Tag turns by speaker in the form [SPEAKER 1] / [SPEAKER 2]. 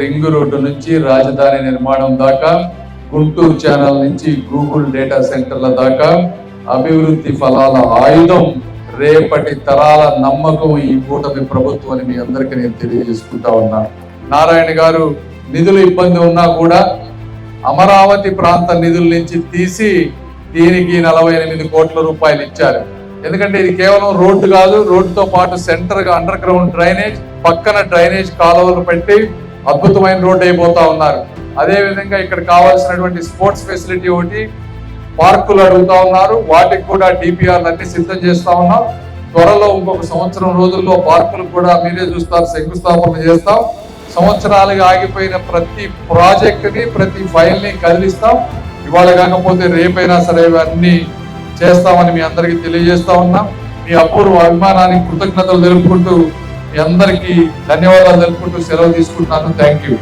[SPEAKER 1] Ring road నుంచి రాజధాని నిర్మాణం దాకా గుంటూరు ఛానల్ నుంచి గూగుల్ డేటా సెంటర్ల దాకా అభివృద్ధి ఫలాల ఆయుధం రేపటి తరాల నమ్మకం ఈ కూటమి ప్రభుత్వం అని మీ అందరికీ నేను తెలియజేసుకుంటా ఉన్నా. నారాయణ గారు నిధులు ఇబ్బంది ఉన్నా కూడా అమరావతి ప్రాంత నిధుల నుంచి తీసి దీనికి నలభై ఎనిమిది కోట్ల రూపాయలు ఇచ్చారు. ఎందుకంటే ఇది కేవలం రోడ్డు కాదు రోడ్డుతో పాటు సెంటర్గా అండర్ గ్రౌండ్ డ్రైనేజ్ పక్కన డ్రైనేజ్ కాలువలు పెట్టి అద్భుతమైన రోడ్డు అయిపోతా ఉన్నారు. అదే విధంగా ఇక్కడ కావాల్సినటువంటి స్పోర్ట్స్ ఫెసిలిటీ ఒకటి పార్కులు అడుగుతా ఉన్నారు. వాటికి కూడా డిపిఆర్లు అన్ని సిద్ధం చేస్తా ఉన్నాం. త్వరలో ఇంకొక సంవత్సరం రోజుల్లో పార్కులు కూడా మీరే చూస్తారు శంకుస్థాపన చేస్తాం. సంవత్సరాలుగా ఆగిపోయిన ప్రతి ప్రాజెక్టుని ప్రతి ఫైల్ని కదిలిస్తాం. ఇవాళ కాకపోతే రేపైనా సరే ఇవన్నీ చేస్తామని మీ అందరికీ తెలియజేస్తా ఉన్నాం. మీ అపూర్వ అభిమానానికి కృతజ్ఞతలు తెలుపుకుంటూ మీ అందరికీ ధన్యవాదాలు తెలుపుకుంటూ సెలవు తీసుకుంటున్నాను. Thank you.